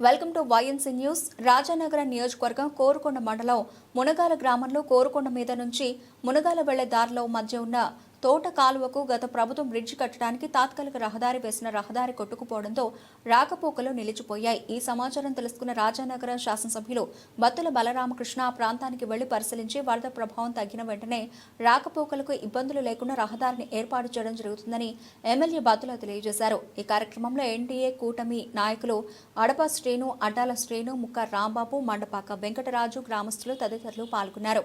Welcome to YNC news. Rajanagaram నియోజకవర్గం కోరుకొండ మండలం మునగాల గ్రామంలో కోరుకొండ మీద నుంచి మునగాల వెళ్ళే దారిలో మధ్య ఉన్న తోట కాలువకు గత ప్రభుత్వం బ్రిడ్జ్ కట్టడానికి తాత్కాలిక రహదారి వేసిన రహదారి కొట్టుకుపోవడంతో రాకపోకలు నిలిచిపోయాయి. ఈ సమాచారం తెలుసుకున్న రాజానగర శాసనసభ్యులు బత్తుల బలరామకృష్ణ ఆ ప్రాంతానికి వెళ్ళి పరిశీలించి వరద ప్రభావం తగ్గిన వెంటనే రాకపోకలకు ఇబ్బందులు లేకుండా రహదారిని ఏర్పాటు చేయడం జరుగుతుందని ఎమ్మెల్యే బత్తుల తెలియజేశారు. ఈ కార్యక్రమంలో ఎన్డీఏ కూటమి నాయకులు అడప శ్రీను అడ్డాల శ్రీను ముక్క రాంబాబు మండపాక వెంకటరాజు గ్రామస్తులు తదితరులు పాల్గొన్నారు.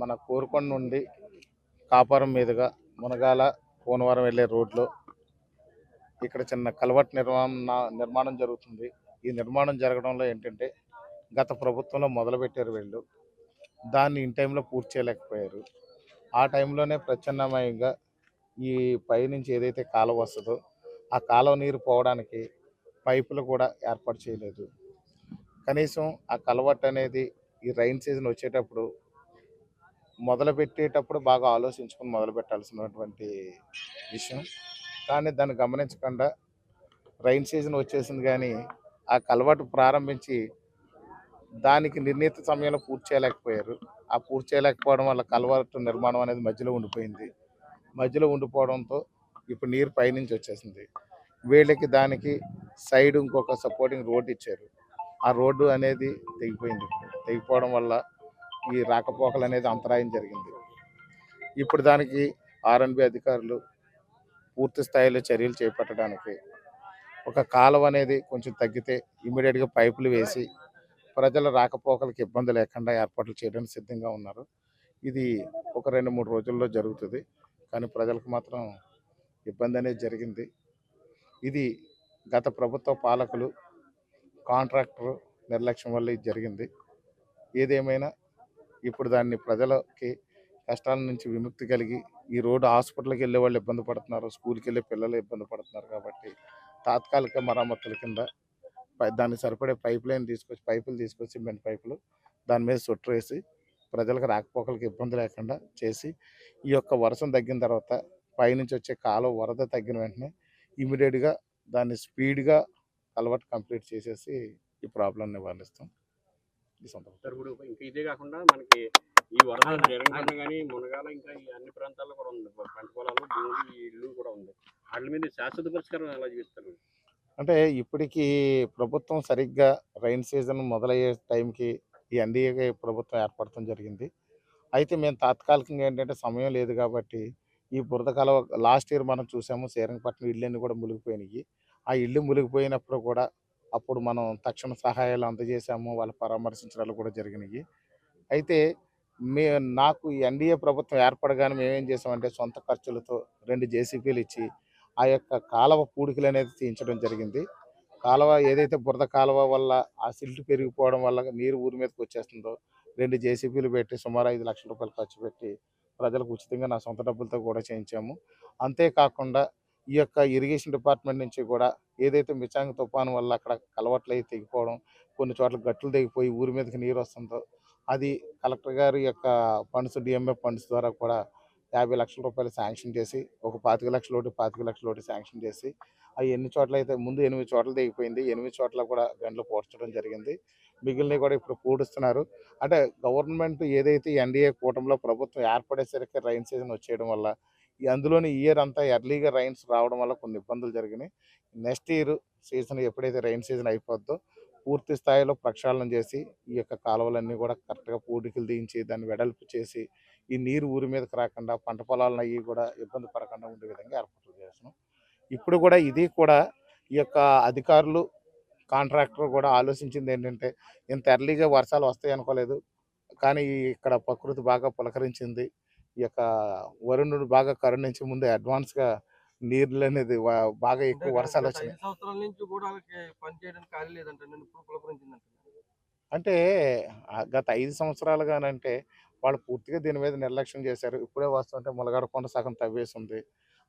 మన కోరుకొండ నుండి కాపురం మీదుగా మునగాల కోనవరం వెళ్ళే రోడ్లో ఇక్కడ చిన్న కలవట్ నిర్మాణం నిర్మాణం జరుగుతుంది. ఈ నిర్మాణం జరగడంలో ఏంటంటే గత ప్రభుత్వంలో మొదలుపెట్టారు వీళ్ళు. దాన్ని ఇన్ టైంలో పూర్తి చేయలేకపోయారు. ఆ టైంలోనే ప్రత్యామ్నాయంగా ఈ పైనుంచి ఏదైతే కాలువ వస్తుందో ఆ కాలువ నీరు పోవడానికి పైపులు కూడా ఏర్పాటు చేయలేదు. కనీసం ఆ కలవట్ అనేది ఈ రైన్ సీజన్ వచ్చేటప్పుడు మొదలు పెట్టేటప్పుడు బాగా ఆలోచించుకొని మొదలు పెట్టాల్సినటువంటి విషయం. కానీ దాన్ని గమనించకుండా రైన్ సీజన్ వచ్చేసింది కానీ ఆ కలవాటు ప్రారంభించి దానికి నిర్ణీత సమయంలో పూర్తి చేయలేకపోయారు. ఆ పూర్తి చేయలేకపోవడం వల్ల కలవాటు నిర్మాణం అనేది మధ్యలో ఉండిపోయింది. మధ్యలో ఉండిపోవడంతో ఇప్పుడు నీరు పైనుంచి వచ్చేసింది. వీళ్ళకి దానికి సైడ్ ఇంకొక సపోర్టింగ్ రోడ్ ఇచ్చారు. ఆ రోడ్డు అనేది తెగిపోయింది. ఇప్పుడు తెగిపోవడం వల్ల ఈ రాకపోకలు అనేది అంతరాయం జరిగింది. ఇప్పుడు దానికి ఆర్ఎన్బి అధికారులు పూర్తి స్థాయిలో చర్యలు చేపట్టడానికి ఒక కాలువ అనేది కొంచెం తగ్గితే ఇమీడియట్గా పైపులు వేసి ప్రజల రాకపోకలకు ఇబ్బంది లేకుండా ఏర్పాట్లు చేయడానికి సిద్ధంగా ఉన్నారు. ఇది ఒక రెండు మూడు రోజుల్లో జరుగుతుంది. కానీ ప్రజలకు మాత్రం ఇబ్బంది అనేది జరిగింది. ఇది గత ప్రభుత్వ పాలకులు కాంట్రాక్టర్ నిర్లక్ష్యం వల్ల ఇది జరిగింది. ఏదేమైనా ఇప్పుడు దాన్ని ప్రజలకి కష్టాల నుంచి విముక్తి కలిగి ఈ రోడ్డు హాస్పిటల్కి వెళ్ళే వాళ్ళు ఇబ్బంది పడుతున్నారు స్కూల్కి వెళ్ళే పిల్లలు ఇబ్బంది పడుతున్నారు కాబట్టి తాత్కాలిక మరమ్మతుల కింద పై- దానికి సరిపడే పైప్ లైన్ తీసుకొచ్చి పైపులు తీసుకొచ్చి సిమెంట్ పైపులు దాని మీద సొట్టు వేసి ప్రజలకు రాకపోకలకు ఇబ్బంది లేకుండా చేసి ఈ యొక్క వర్షం తగ్గిన తర్వాత పైనుంచి వచ్చే కాలువ వరద తగ్గిన వెంటనే ఇమీడియట్గా దాన్ని స్పీడ్గా అలవాటు కంప్లీట్ చేసేసి ఈ ప్రాబ్లం నివారిస్తాం. ఇంకా ఇదే కాకుండా మనకి ఈ వరద జరగకుండా కానీ మునగాల ఇంకా ఈ అన్ని ప్రాంతాల్లో కూడా ఉంది. పంట పొలాలు భూములు ఈ ఇల్లు కూడా ఉంది. వాటి మీద శాశ్వత పరిష్కారం ఎలా చూపిస్తారు? అంటే ఇప్పటికీ ప్రభుత్వం సరిగ్గా రైన్ సీజన్ మొదలయ్యే టైంకి ఈ ఎన్డీఏ ప్రభుత్వం ఏర్పడటం జరిగింది. అయితే మేము తాత్కాలికంగా ఏంటంటే సమయం లేదు కాబట్టి ఈ బురద కాలువ లాస్ట్ ఇయర్ మనం చూసాము శ్రీరంగపట్నం ఇళ్ళన్నీ కూడా మునిగిపోయినాయి. ఆ ఇల్లు మునిగిపోయినప్పుడు కూడా అప్పుడు మనం తక్షణ సహాయాలు అందజేశాము వాళ్ళు పరామర్శించడాలు కూడా జరిగినాయి అయితే మే నాకు ఈ ఎన్డీఏ ప్రభుత్వం ఏర్పడగానే మేమేం చేసామంటే సొంత ఖర్చులతో రెండు జేసీపీలు ఇచ్చి ఆ యొక్క కాలువ పూడికలు అనేది తీయించడం జరిగింది. కాలువ ఏదైతే బురద కాలువ వల్ల ఆ సిల్ట్ పెరిగిపోవడం వల్ల నీరు ఊరి మీదకి వచ్చేస్తుందో రెండు జేసీబీలు పెట్టి సుమారు ఐదు లక్షల రూపాయలు ఖర్చు పెట్టి ప్రజలకు ఉచితంగా నా సొంత డబ్బులతో కూడా చేయించాము. అంతేకాకుండా ఈ యొక్క ఇరిగేషన్ డిపార్ట్మెంట్ నుంచి కూడా ఏదైతే మిచాంగ్ తుఫాను వల్ల అక్కడ కలవట్లు అయి తెగిపోవడం కొన్ని చోట్ల గట్లు తెగిపోయి ఊరి మీదకి నీరు వస్తుందో అది కలెక్టర్ గారి యొక్క ఫండ్స్ డిఎంఎఫ్ ఫండ్స్ ద్వారా కూడా యాభై లక్షల రూపాయలు శాంక్షన్ చేసి ఒక పాతిక లక్షల ఒకటి పాతిక లక్షల ఒకటి శాంక్షన్ చేసి అవి ఎన్ని చోట్ల అయితే ముందు ఎనిమిది చోట్ల తెగిపోయింది ఎనిమిది చోట్ల కూడా గంటలు పోడ్చడం జరిగింది. మిగిలినవి కూడా ఇప్పుడు పూడుస్తున్నారు అంటే గవర్నమెంట్ ఏదైతే ఎన్డీఏ కూటమిలో ప్రభుత్వం ఏర్పడేసరికి రైన్ సీజన్ వచ్చేయడం వల్ల అందులోని ఇయర్ అంతా ఎర్లీగా రైన్స్ రావడం వల్ల కొన్ని ఇబ్బందులు జరిగినాయి. నెక్స్ట్ ఇయర్ సీజన్ ఎప్పుడైతే రైన్ సీజన్ అయిపోద్దో పూర్తి స్థాయిలో ప్రక్షాళన చేసి ఈ యొక్క కాలువలన్నీ కూడా కరెక్ట్గా పూడికలు దించి దాన్ని వెడల్పు చేసి ఈ నీరు ఊరి మీదకి రాకుండా పంట పొలాలను అవి కూడా ఇబ్బంది పడకుండా ఉండే విధంగా ఏర్పాట్లు చేస్తున్నాం. ఇప్పుడు కూడా ఇది కూడా ఈ యొక్క అధికారులు కాంట్రాక్టర్ కూడా ఆలోచించింది ఏంటంటే ఇంత ఎర్లీగా వర్షాలు వస్తాయి అనుకోలేదు కానీ ఇక్కడ ప్రకృతి బాగా పులకరించింది. ఈ యొక్క వరుణుడు బాగా కరుణించి ముందే అడ్వాన్స్గా నీళ్ళు అనేది బాగా ఎక్కువ వర్షాలు వచ్చినాయి సంవత్సరాల నుంచి కూడా అంటే గత ఐదు సంవత్సరాలుగానంటే వాళ్ళు పూర్తిగా దీని మీద నిర్లక్ష్యం చేశారు. ఇప్పుడే వస్తుంటే ములగడ కొండ సగం తవ్వేసి ఉంది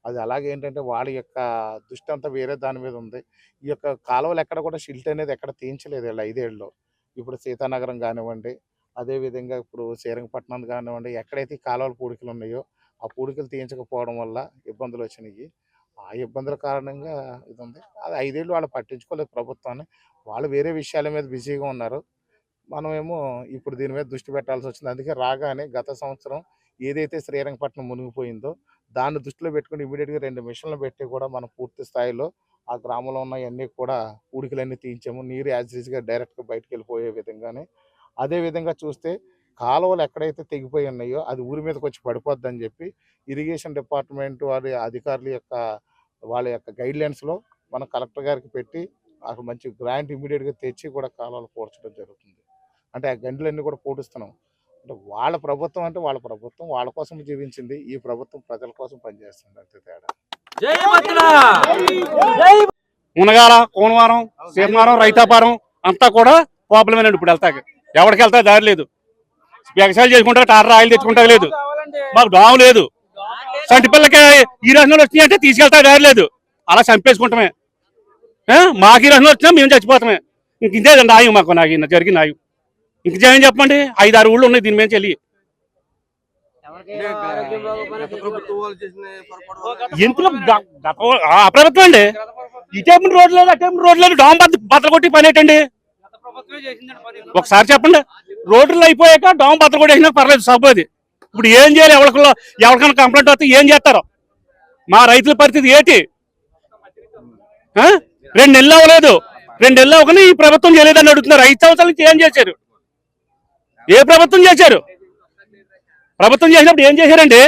అది అలాగే ఏంటంటే వాళ్ళ యొక్క దృష్టి అంతా వేరే దాని మీద ఉంది. ఈ యొక్క కాలువలు ఎక్కడ కూడా షిల్ట్ అనేది ఎక్కడ తీయించలేదు వీళ్ళు ఐదేళ్ళలో ఇప్పుడు సీతానగరం కానివ్వండి అదేవిధంగా ఇప్పుడు శ్రీరంగపట్నం కానివ్వండి ఎక్కడైతే కాలువల పూడికలు ఉన్నాయో ఆ పూడికలు తీయించకపోవడం వల్ల ఇబ్బందులు వచ్చినాయి ఆ ఇబ్బందుల కారణంగా ఇది ఉంది అది ఐదేళ్ళు వాళ్ళు పట్టించుకోలేదు ప్రభుత్వాన్ని. వాళ్ళు వేరే విషయాల మీద బిజీగా ఉన్నారు. మనమేమో ఇప్పుడు దీని మీద దృష్టి పెట్టాల్సి వచ్చింది. అందుకే రాగానే గత సంవత్సరం ఏదైతే శ్రీరంగపట్నం మునిగిపోయిందో దాన్ని దృష్టిలో పెట్టుకుని ఇమీడియట్గా రెండు మిషన్లు పెట్టి కూడా మనం పూర్తి స్థాయిలో ఆ గ్రామంలో ఉన్న అన్నీ కూడా పూడికలన్నీ తీయించాము. నీరు యాజ్గా డైరెక్ట్గా బయటకు వెళ్ళిపోయే విధంగానే అదే విధంగా చూస్తే కాలువలు ఎక్కడైతే తెగిపోయి ఉన్నాయో అది ఊరి మీదకి వచ్చి పడిపోద్దని చెప్పి ఇరిగేషన్ డిపార్ట్మెంట్ వారి అధికారుల యొక్క వాళ్ళ యొక్క గైడ్లైన్స్లో మన కలెక్టర్ గారికి పెట్టి అక్కడ మంచి గ్రాంట్ ఇమీడియట్గా తెచ్చి కూడా కాలువలు పూడ్చడం జరుగుతుంది. అంటే ఆ గంటలన్నీ కూడా పూడుస్తున్నాం అంటే వాళ్ళ ప్రభుత్వం అంటే వాళ్ళ ప్రభుత్వం వాళ్ళ కోసం జీవించింది ఈ ప్రభుత్వం ప్రజల కోసం పనిచేస్తుంది అంతే తేడా. మునగాల కోనవారం సీమవారం రైతాపురం అంతా కూడా ప్రాబ్లమేనండి ఇప్పుడు వెళ్తాక. ఎవరికి వెళ్తా దారి లేదు. వ్యవసాయాలు చేసుకుంటా టాటర్ ఆయిల్ తెచ్చుకుంటా లేదు. మాకు డాము లేదు. సంటి పిల్లకి ఈ రసనలు వచ్చినాయి అంటే తీసుకెళ్తా దారి లేదు. అలా చంపేసుకుంటామే. మాకు ఈ రసనలు వచ్చినా మేము చచ్చిపోతామే. ఇంక ఇంతే నాయం మాకు నాకు జరిగిన నాయం ఇంక ఏం చెప్పండి ఐదు ఆరు ఊళ్ళు ఉన్నాయి దీని మీద చెల్లి అంటే గత ఎందులో అప్రభుత్వం అండి. ఇటేపు రోడ్లు లేదు అటేపు రోడ్లు లేదు. డామ్ బద్దలు కొట్టి పని ఏంటండి? ఒకసారి చెప్పండి. రోడ్లు అయిపోయాక డామ్ బద్దలు కూడా వేసినా పర్లేదు సబ్బది ఇప్పుడు ఏం చేయాలి? ఎవరికో ఎవరికైనా కంప్లైంట్ వస్తే ఏం చేస్తారు? మా రైతుల పరిస్థితి ఏంటి? ఆ? రెండు నెలలు అవ్వలేదు. రెండు నెలలు అవ్వకనే ఈ ప్రభుత్వం చేయలేదని అడుగుతున్నారు. ఐదు సంవత్సరాల నుంచి ఏం చేశారు? ఏ ప్రభుత్వం చేశారు? ప్రభుత్వం చేసినప్పుడు ఏం చేశారండి?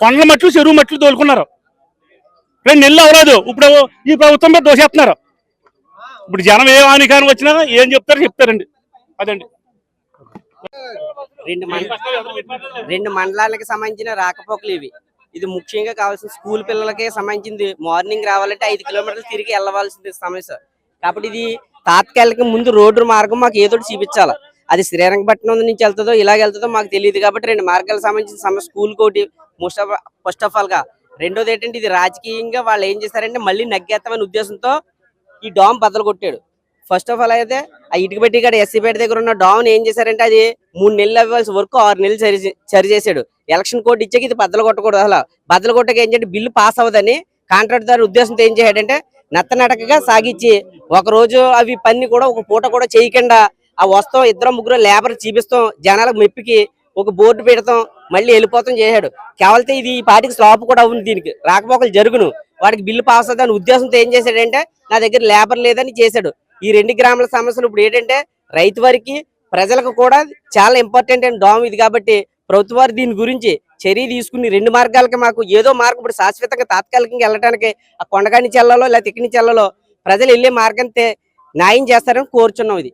కొండల మట్లు చెరువు మట్లు తోలుకున్నారు. రెండు నెలలు అవ్వలేదు. ఇప్పుడు ఈ ప్రభుత్వం మీద దోషేస్తున్నారు. ఇప్పుడు జనం ఏ హానికారం వచ్చినా ఏం చెప్తారో చెప్తారండి. అదండి. రెండు రెండు మండలాలకు సంబంధించిన రాకపోకలు ఇవి. ఇది ముఖ్యంగా కావాల్సిన స్కూల్ పిల్లలకే సంబంధించింది. మార్నింగ్ రావాలంటే ఐదు కిలోమీటర్లు తిరిగి వెళ్ళవలసింది సమస్య కాబట్టి ఇది తాత్కాలిక ముందు రోడ్డు మార్గం మాకు ఏదో చూపించాలి. అది శ్రీరంగపట్నం నుంచి వెళ్తుందో ఇలాగ వెళ్తుందో మాకు తెలియదు కాబట్టి రెండు మార్గాలకు సంబంధించిన సమస్య స్కూల్ కోటి మోస్ట్ ఆఫ్ ఫస్ట్ ఆఫ్ ఆల్గా. రెండోది ఏంటంటే ఇది రాజకీయంగా వాళ్ళు ఏం చేశారంటే మళ్ళీ నగ్గేస్తామనే ఉద్దేశంతో ఈ డామ్ బద్దలు కొట్టాడు. ఫస్ట్ ఆఫ్ ఆల్ అయితే ఆ ఇటుక పెట్టి ఇక్కడ ఎస్సీపేట దగ్గర ఉన్న డామ్ ఏం చేశారంటే అది మూడు నెలలు అవ్వాల్సిన వరకు ఆరు నెలలు సరి సరి చేశాడు. ఎలక్షన్ కోర్టు ఇచ్చాక ఇది బద్దలు కొట్టకూడదు అసలు. బద్దలు కొట్టక ఏం చేయండి బిల్లు పాస్ అవ్వదని కాంట్రాక్ట్ దారి ఉద్దేశంతో ఏం చేశాడంటే నత్తనడకగా సాగిచ్చి ఒక రోజు అవి పని కూడా ఒక పూట కూడా చేయకుండా ఆ వస్తాం ఇద్దరు ముగ్గురు లేబర్ చూపిస్తాం జనాలకు మెప్పికి ఒక బోర్డు పెడతాం మళ్ళీ వెళ్ళిపోతాం చేశాడు. కేవలం ఇది ఈ పార్టీకి స్లాప్ కూడా అవును దీనికి. రాకపోకలు జరుగును. వాడికి బిల్లు పాస్ అవుతుందని ఉద్దేశంతో ఏం చేశాడంటే నా దగ్గర లేబర్ లేదని చేశాడు. ఈ రెండు గ్రామాల సమస్యలు ఇప్పుడు ఏంటంటే రైతు వారికి ప్రజలకు కూడా చాలా ఇంపార్టెంట్ అండ్ డామ్ ఇది కాబట్టి ప్రభుత్వ వారు దీని గురించి చర్య తీసుకుని రెండు మార్గాలకి మాకు ఏదో మార్గం ఇప్పుడు శాశ్వతంగా తాత్కాలికంగా వెళ్ళడానికి ఆ కొండగాని చెల్లలో లేకపోతే ఇక్కడి చెల్లలో ప్రజలు వెళ్ళే మార్గంతే న్యాయం చేస్తారని కోరుచున్నాం ఇది.